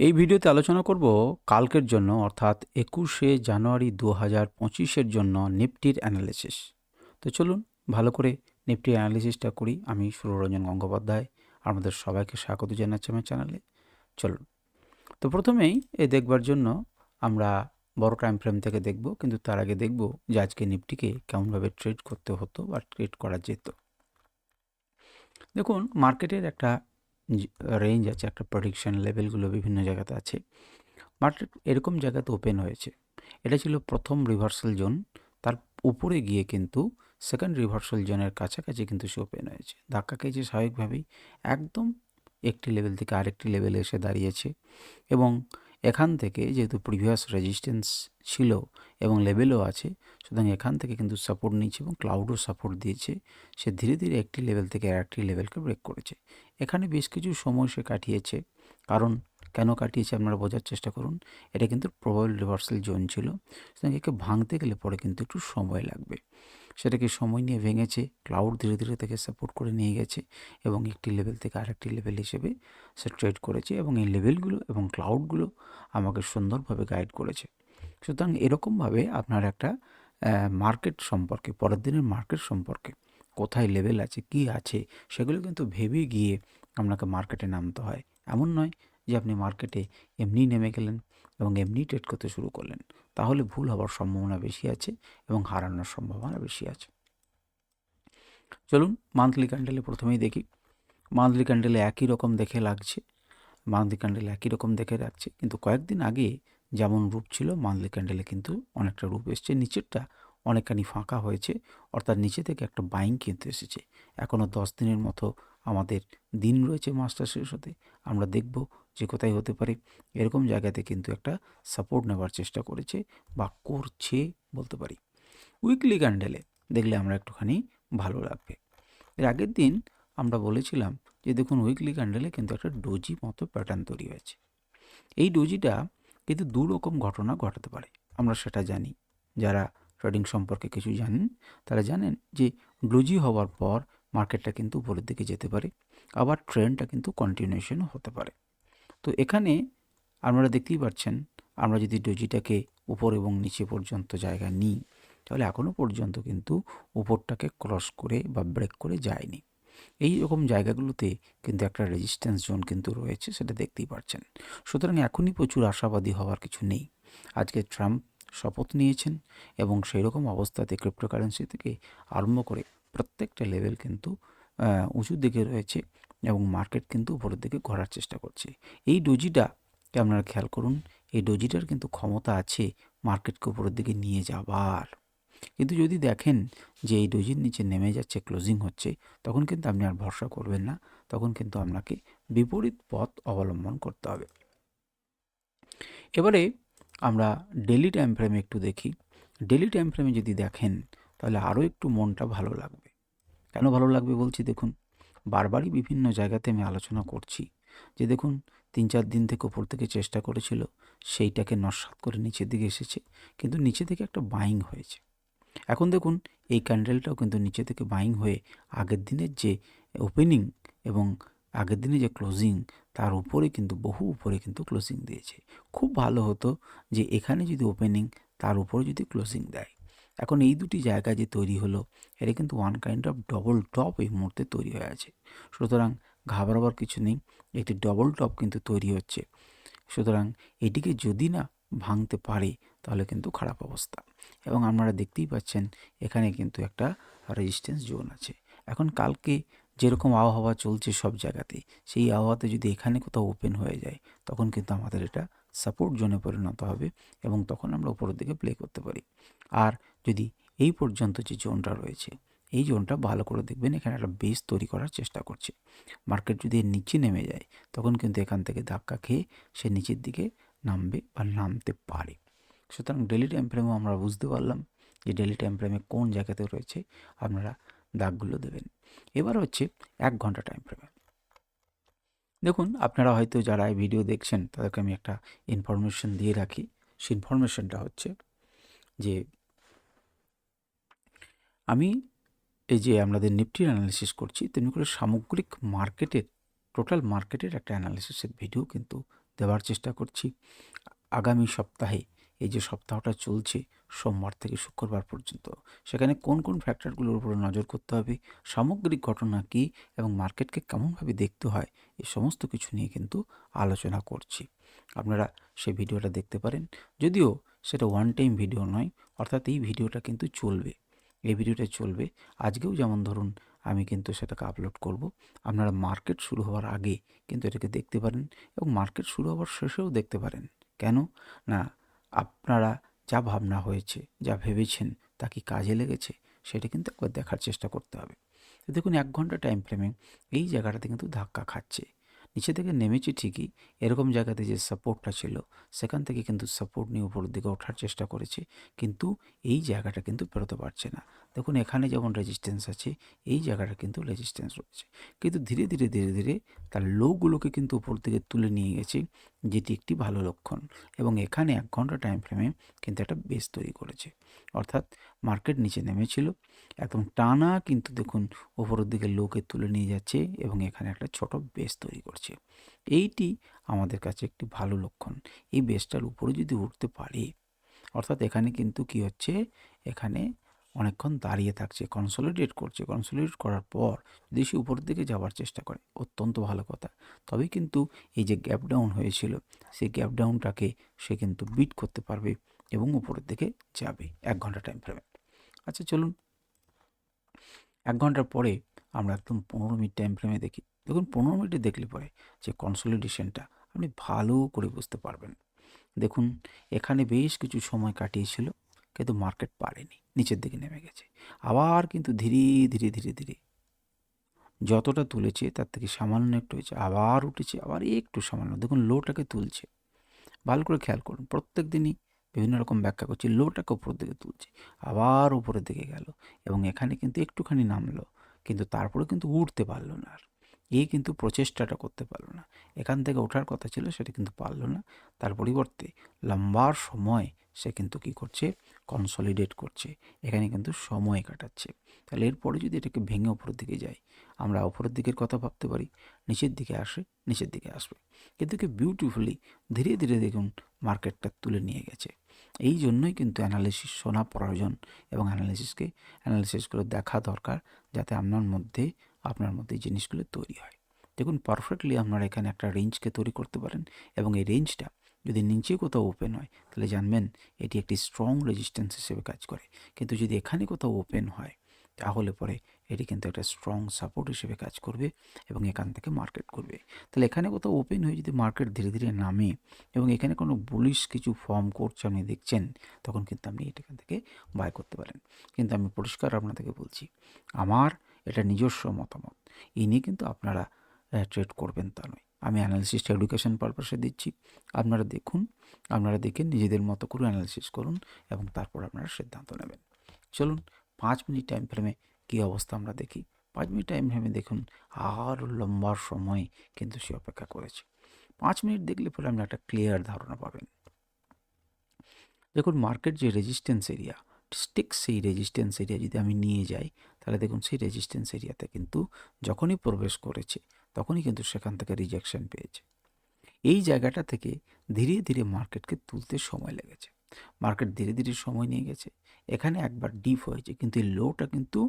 এই ভিডিওতে আলোচনা করব কালকের জন্য, অর্থাৎ একুশে জানুয়ারি দু হাজার পঁচিশের জন্য নিফটির অ্যানালিসিস তো চলুন, ভালো করে নিফটির অ্যানালিসিসটা করি। আমি সুররঞ্জন গঙ্গোপাধ্যায়, আমাদের সবাইকে স্বাগত জানাচ্ছি আমার চ্যানেলে। চলুন। তো প্রথমেই এ দেখবার জন্য আমরা বড় টাইম ফ্রেম থেকে দেখব, কিন্তু তার আগে দেখব যে আজকে নিফটিকে কেমনভাবে ট্রেড করতে হতো বা ট্রেড করা যেত। দেখুন, মার্কেটের একটা রেঞ্জ আছে, একটা প্রডিকশন লেভেলগুলো বিভিন্ন জায়গাতে আছে। মার্কেট এরকম জায়গাতে ওপেন হয়েছে। এটা ছিল প্রথম রিভার্সাল জোন তার উপরে গিয়ে কিন্তু সেকেন্ড রিভার্সাল জোনের কাছাকাছি কিন্তু সে ওপেন হয়েছে। ধাক্কা খেয়েছে স্বাভাবিকভাবেই। একদম একটি লেভেল থেকে আরেকটি লেভেলে এসে দাঁড়িয়েছে। এবং এখান থেকে যেহেতু প্রিভিয়াস রেজিস্ট্যান্স ছিল এবং লেভেলও আছে, সুতরাং এখান থেকে কিন্তু সাপোর্ট নিয়েছে এবং ক্লাউডও সাপোর্ট দিয়েছে। সে ধীরে ধীরে একটি লেভেল থেকে আরেকটি লেভেলকে ব্রেক করেছে। এখানে বেশ কিছু সময় সে কাটিয়েছে। কারণ কেন কাটিয়েছে আপনারা বোঝার চেষ্টা করুন। এটা কিন্তু প্রবল রিভার্সাল জোন ছিল। সুতরাং একে ভাঙতে গেলে পরে কিন্তু একটু সময় লাগবে। সেটাকে সময় নিয়ে ভেঙেছে ক্লাউড ধীরে ধীরে থেকে সাপোর্ট করে নিয়ে গেছে এবং একটি লেভেল থেকে আরেকটি লেভেল হিসেবে সে ট্রেড করেছে এবং এই লেভেলগুলো এবং ক্লাউডগুলো আমাকে সুন্দরভাবে গাইড করেছে। সুতরাং এরকমভাবে আপনার একটা মার্কেট সম্পর্কে, পরের দিনের মার্কেট সম্পর্কে কোথায় লেভেল আছে, কি আছে, সেগুলো কিন্তু ভেবে গিয়ে আপনাকে মার্কেটে নামতে হয়। এমন নয় যে আপনি মার্কেটে এমনি নেমে গেলেন এবং এমনি ট্রেড করতে শুরু করলেন। তাহলে ভুল হওয়ার সম্ভাবনা বেশি আছে এবং হারানোর সম্ভাবনা বেশি আছে। চলুন মান্থলি ক্যান্ডেলে প্রথমেই দেখি। মান্থলি ক্যান্ডেলে একই রকম দেখে লাগছে মান্থলি ক্যান্ডেলে একই রকম দেখে রাখছে। কিন্তু কয়েকদিন আগে যেমন রূপ ছিল মান্থলি ক্যান্ডেলে কিন্তু অনেকটা রূপ এসছে। নিচেরটা অনেকখানি ফাঁকা হয়েছে, অর্থাৎ নিচে থেকে একটা বাইং কিনতে এসেছে। এখনও দশ দিনের মতো আমাদের দিন রয়েছে মাসটা শেষ হতে আমরা দেখব যে কোথায় হতে পারে। এরকম জায়গাতে কিন্তু একটা সাপোর্ট নেওয়ার চেষ্টা করেছে বা করছে বলতে পারি। উইকলি ক্যান্ডেলে দেখলে আমরা একটুখানি ভালো লাগবে। এর আগের দিন আমরা বলেছিলাম যে দেখুন, উইকলি ক্যান্ডেলে কিন্তু একটা ডোজি মতো প্যাটার্ন তৈরি হয়েছে। এই ডোজিটা কিন্তু দু রকম ঘটনা ঘটাতে পারে। আমরা সেটা জানি। যারা ট্রেডিং সম্পর্কে কিছু জানেন তারা জানেন যে ডোজি হওয়ার পর মার্কেটটা কিন্তু উপরের দিকে যেতে পারে, আবার ট্রেন্ডটা কিন্তু কন্টিনিউশনও হতে পারে। তো এখানে আপনারা দেখতেই পাচ্ছেন, আমরা যদি ডোজিটাকে উপর এবং নিচে পর্যন্ত জায়গা নিই, তাহলে এখনও পর্যন্ত কিন্তু উপরটাকে ক্রস করে বা ব্রেক করে যায়নি। এই রকম জায়গাগুলোতে কিন্তু একটা রেজিস্ট্যান্স জোন কিন্তু রয়েছে, সেটা দেখতেই পাচ্ছেন। সুতরাং এখনই প্রচুর আশাবাদী হওয়ার কিছু নেই। আজকে ট্রাম্প শপথ নিয়েছেন এবং সেই রকম অবস্থাতে ক্রিপ্টোকারেন্সি থেকে আরম্ভ করে প্রত্যেকটা লেভেল কিন্তু উঁচুর দিকে রয়েছে এবং মার্কেট কিন্তু উপরের দিকে ঘোরার চেষ্টা করছে। এই ডোজিটাকে আপনারা খেয়াল করুন, এই ডোজিটার কিন্তু ক্ষমতা আছে মার্কেটকে উপরের দিকে নিয়ে যাবার কিন্তু যদি দেখেন যে এই ডোজির নিচে নেমে যাচ্ছে ক্লোজিং হচ্ছে, তখন কিন্তু আপনি আর ভরসা করবেন না, তখন কিন্তু আপনাকে বিপরীত পথ অবলম্বন করতে হবে। এবারে আমরা ডেলি টাইম ফ্রেমে একটু দেখি। ডেলি টাইম ফ্রেমে যদি দেখেন, তাহলে আরও একটু মনটা ভালো লাগবে। কেন ভালো লাগবে বলছি দেখুন, বারবারই বিভিন্ন জায়গাতে আমি আলোচনা করছি যে দেখুন, তিন চার দিন থেকে ওপর থেকে চেষ্টা করেছিল, সেইটাকে নস্বাত করে নিচের দিকে এসেছে, কিন্তু নিচে থেকে একটা বাইং হয়েছে। এখন দেখুন, এই ক্যান্ডেলটাও কিন্তু নিচে থেকে বাইং হয়ে আগের দিনের যে ওপেনিং এবং আগের দিনে যে ক্লোজিং তার উপরে কিন্তু বহু উপরে কিন্তু ক্লোজিং দিয়েছে। খুব ভালো হতো যে এখানে যদি ওপেনিং তার উপরে যদি ক্লোজিং দেয়। এখন এই দুটি জায়গা যে তৈরি হলো, এটা কিন্তু one kind of double top এই মুহূর্তে তৈরি হয়ে আছে। সুতরাং ঘাবড়াবার কিছু নেই, একটি ডবল টপ কিন্তু তৈরি হচ্ছে। সুতরাং এটিকে যদি না ভাঙতে পারে, তাহলে কিন্তু খারাপ অবস্থা। এবং আপনারা দেখতেই পাচ্ছেন, এখানে কিন্তু একটা রেজিস্ট্যান্স জোন আছে। এখন কালকে যেরকম আবহাওয়া চলছে সব জায়গাতে সেই আবহাওয়াতে যদি এখানে কোথাও ওপেন হয়ে যায়, তখন কিন্তু আমাদের এটা সাপোর্ট জোনে পরিণত হবে এবং তখন আমরা উপরের দিকে প্লে করতে পারি। আর যদি এই পর্যন্ত যে জোনটা রয়েছে, এই জোনটা ভালো করে দেখবেন, এখানে একটা বেস তৈরি করার চেষ্টা করছে। মার্কেট যদি এর নিচে নেমে যায়, তখন কিন্তু এখান থেকে ধাক্কা খেয়ে সে নিচের দিকে নামবে বা নামতে পারে। সুতরাং ডেলি টাইম ফ্রেমও আমরা বুঝতে পারলাম যে ডেলি টাইম ফ্রেমে কোন জায়গাতে রয়েছে, আপনারা দাগগুলো দেবেন। এবার হচ্ছে এক ঘণ্টা টাইম ফ্রেমে দেখুন, আপনারা হয়তো যারা এই ভিডিও দেখছেন, তাদেরকে আমি একটা ইনফরমেশন দিয়ে রাখি। সেই ইনফরমেশনটা হচ্ছে যে, আমি এই যে আমাদের নিফটির অ্যানালিসিস করছি, তেমনি করে সামগ্রিক মার্কেটের টোটাল মার্কেটের একটা অ্যানালিসিসের ভিডিও কিন্তু দেওয়ার চেষ্টা করছি। আগামী সপ্তাহে এই যে সপ্তাহটা চলছে সোমবার থেকে শুক্রবার পর্যন্ত, সেখানে কোন কোন ফ্যাক্টরগুলোর উপরে নজর করতে হবে, সামগ্রিক ঘটনা কী এবং মার্কেটকে কেমনভাবে দেখতে হয় এই সমস্ত কিছু নিয়ে কিন্তু আলোচনা করছি। আপনারা সেই ভিডিওটা দেখতে পারেন, যদিও সেটা ওয়ান টাইম ভিডিও নয়, অর্থাৎ এই ভিডিওটা কিন্তু চলবে। এই ভিডিওটা চলবে, আজকেও যেমন ধরুন আমি কিন্তু সেটাকে আপলোড করব, আপনারা মার্কেট শুরু হওয়ার আগে কিন্তু এটাকে দেখতে পারেন এবং মার্কেট শুরু হওয়ার শেষেও দেখতে পারেন। কেন? না আপনারা যা ভাবনা হয়েছে, যা ভেবেছেন তা কি কাজে লেগেছে, সেটা কিন্তু একবার দেখার চেষ্টা করতে হবে। দেখুন, এক ঘণ্টা টাইম ফ্রেমে এই জায়গাটাতে কিন্তু ধাক্কা খাচ্ছে। নিচে থেকে নেমেছি ঠিকই, এরকম জায়গাতে যে সাপোর্টটা ছিল, সেখান থেকে কিন্তু সাপোর্ট নিয়ে উপরের দিকে ওঠার চেষ্টা করেছে, কিন্তু এই জায়গাটা কিন্তু পেরোতে পারছে না। দেখুন, এখানে যেমন রেজিস্ট্যান্স আছে, এই জায়গাটা কিন্তু রেজিস্ট্যান্স রয়েছে। কিন্তু ধীরে ধীরে ধীরে ধীরে তার লোগুলোকে কিন্তু উপর দিকে তুলে নিয়ে গেছে, যেটি একটি ভালো লক্ষণ। এবং এখানে এক ঘণ্টা টাইম ফ্রেমে কিন্তু একটা বেস তৈরি করেছে। অর্থাৎ মার্কেট নিচে নেমেছিল একদম টানা কিন্তু দেখুন ওপরের দিকে লোকে তুলে নিয়ে যাচ্ছে এবং এখানে একটা ছোট বেস তৈরি করছে। এইটি আমাদের কাছে একটি ভালো লক্ষণ। এই বেসটার উপরে যদি উঠতে পারে, অর্থাৎ এখানে কিন্তু কি হচ্ছে? এখানে অনেকক্ষণ দাঁড়িয়ে থাকছে কনসলিডেট করছে। কনসলিডেট করার পর যদি সে উপরের দিকে যাওয়ার চেষ্টা করে। অত্যন্ত ভালো কথা। তবে কিন্তু এই যে গ্যাপ ডাউন হয়েছিল, সেই গ্যাপ ডাউনটাকে সে কিন্তু বিট করতে পারবে এবং উপরের দিকে যাবে এক ঘণ্টা টাইম ফ্রেমে আচ্ছা চলুন। এক ঘণ্টার পরে আমরা একদম পনেরো মিনিট টাইম ফ্রেমে দেখি। দেখুন, পনেরো মিনিটে দেখলে পরে যে কনসলিডেশনটা আপনি ভালো করে বুঝতে পারবেন। দেখুন, এখানে বেশ কিছু সময় কাটিয়েছিল। কিন্তু মার্কেট পারেনি নিচের দিকে নেমে গেছে। আবার কিন্তু ধীরে ধীরে ধীরে ধীরে যতটা তুলেছে তার থেকে সামান্য একটু হয়েছে, আবার উঠেছে, আবার একটু সামান্য। দেখুন লোটাকে তুলছে। ভালো করে খেয়াল করুন, প্রত্যেক দিনই বিভিন্ন রকম ব্যাখ্যা করছি, লোটাকে উপরের দিকে তুলছে, আবার উপরের দিকে গেল এবং এখানে কিন্তু একটুখানি নামলো, কিন্তু তারপরে কিন্তু উঠতে পারল না আর। এ কিন্তু প্রচেষ্টাটা করতে পারল না। এখান থেকে ওঠার কথা ছিল, সেটা কিন্তু পারল না। তার পরিবর্তে লম্বার সময় সে কিন্তু কি করছে? কনসলিডেট করছে। এখানে কিন্তু সময় কাটাচ্ছে। তাহলে এরপরে যদি এটাকে ভেঙে ওপরের দিকে যায়, আমরা ওপরের দিকের কথা ভাবতে পারি, নিচের দিকে আসে, নিচের দিকে আসবে। কিন্তু কি বিউটিফুলি ধীরে ধীরে দেখুন মার্কেটটা তুলে নিয়ে গেছে। এই জন্যই কিন্তু অ্যানালিসিস শোনা প্রয়োজন এবং অ্যানালিসিসকে অ্যানালিসিসগুলো দেখা দরকার যাতে আপনার মধ্যে আপনার মধ্যে জিনিসগুলো তৈরি হয়। দেখুন পারফেক্টলি আপনারা এখানে একটা রেঞ্জকে তৈরি করতে পারেন এবং এই রেঞ্জটা যদি নিচে কোথাও ওপেন হয়, তাহলে জানবেন এটি একটি স্ট্রং রেজিস্ট্যান্স হিসেবে কাজ করে। কিন্তু যদি এখানে কোথাও ওপেন হয়, তাহলে পরে এটি কিন্তু একটা স্ট্রং সাপোর্ট হিসেবে কাজ করবে এবং এখান থেকে মার্কেট করবে। তাহলে এখানে কোথাও ওপেন হয়ে যদি মার্কেট ধীরে ধীরে নামে এবং এখানে কোনো বুলিশ কিছু ফর্ম করছে আপনি দেখছেন, তখন কিন্তু আপনি এখান থেকে বাই করতে পারেন। কিন্তু আমি পরিষ্কার আপনাদেরকে বলছি, আমার এটা নিজস্ব মতামত। এই নিয়ে কিন্তু আপনারা ট্রেড করবেন তা নয়। আমি অ্যানালিসিসটা এডুকেশন পারপাসে দিচ্ছি। আপনারা দেখুন, আপনারা দেখে নিজেদের মতো করে অ্যানালিসিস করুন এবং তারপর আপনারা সিদ্ধান্ত নেবেন। চলুন, পাঁচ মিনিট টাইম ফ্রেমে কী অবস্থা আমরা দেখি। পাঁচ মিনিট টাইম ফ্রেমে দেখুন, আর লম্বার সময় কিন্তু সে অপেক্ষা করেছে। পাঁচ মিনিট দেখলে পরে আপনি একটা ক্লিয়ার ধারণা পাবেন। দেখুন মার্কেট যে রেজিস্ট্যান্স এরিয়া স্টিক সেই রেজিস্ট্যান্স এরিয়া যদি আমি নিয়ে যাই, তাহলে দেখুন সেই রেজিস্ট্যান্স এরিয়াতে কিন্তু যখনই প্রবেশ করেছে তখনই কিন্তু সেখান থেকে রিজেকশন পেয়েছে। এই জায়গাটা থেকে ধীরে ধীরে মার্কেটকে তুলতে সময় লেগেছে। মার্কেট ধীরে ধীরে সময় নিয়ে গেছে। এখানে একবার ডিপ হয়েছে, কিন্তু এই লোটা কিন্তু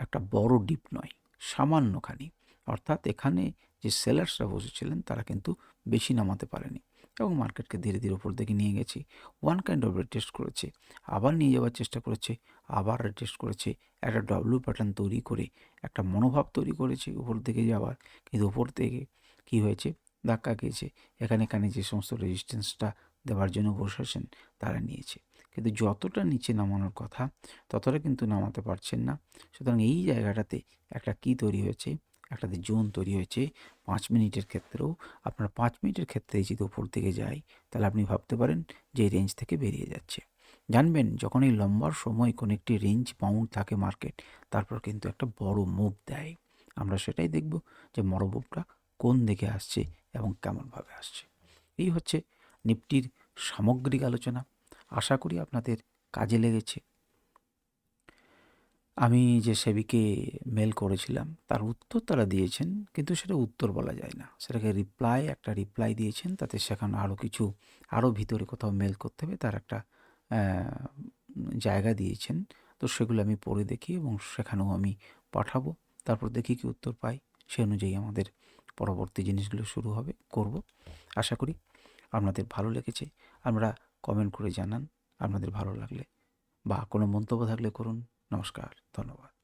একটা বড় ডিপ নয়, সামান্যখানি। অর্থাৎ এখানে যে সেলার্সরা বসেছিলেন, তারা কিন্তু বেশি নামাতে পারেনি। এবং মার্কেটকে ধীরে ধীরে উপর দিকে নিয়ে গেছে। ওয়ান কাইন্ড অফ রেটেস্ট করেছে। আবার নিয়ে যাওয়ার চেষ্টা করেছে। আবার রেটেস্ট করেছে। একটা ডব্লু প্যাটার্ন তৈরি করে, একটা মনোভাব তৈরি করেছে উপর দিকে যাওয়ার। কিন্তু উপর থেকে কী হয়েছে? ধাক্কা খেয়েছে। এখানে এখানে যে সমস্ত রেজিস্ট্যান্সটা দেওয়ার জন্য বসেছেন, তারা নিয়েছে। কিন্তু যতটা নিচে নামানোর কথা, ততটা কিন্তু নামাতে পারছেন না। সুতরাং এই জায়গাটাতে একটা কি তৈরি হয়েছে? একটা জোন তৈরি হয়েছে, পাঁচ মিনিটের ক্ষেত্রেও আপনার পাঁচ মিনিটের ক্ষেত্রে যদি উপর দিকে যায় তাহলে আপনি ভাবতে পারেন যে রেঞ্জ থেকে বেরিয়ে যাচ্ছে। জানবেন যখন এই লম্বার সময় কোনো একটি রেঞ্জ বাউন্ড থাকে মার্কেট তারপর কিন্তু একটা বড় মুভ দেয়। আমরা সেটাই দেখব যে বড় মুভটা কোন দিকে আসছে এবং কেমনভাবে আসছে। এই হচ্ছে নিফটির সামগ্রিক আলোচনা। আশা করি আপনাদের কাজে লেগেছে। আমি যে সেবিকে মেল করেছিলাম, তার উত্তর তারা দিয়েছেন, কিন্তু সেটা উত্তর বলা যায় না। সেটাকে রিপ্লাই একটা রিপ্লাই দিয়েছেন, তাতে সেখানে আরও কিছু আরও ভিতরে কোথাও মেল করতে হবে, তার একটা জায়গা দিয়েছেন। তো সেগুলো আমি পড়ে দেখি এবং সেখানেও আমি পাঠাবো। তারপর দেখি কি উত্তর পাই, সে অনুযায়ী আমাদের পরবর্তী জিনিসগুলো শুরু হবে, করব। আশা করি আপনাদের ভালো লেগেছে। আমরা কমেন্ট করে জানান, আপনাদের ভালো লাগলে বা কোনো মন্তব্য থাকলে করুন। নমস্কার ধন্যবাদ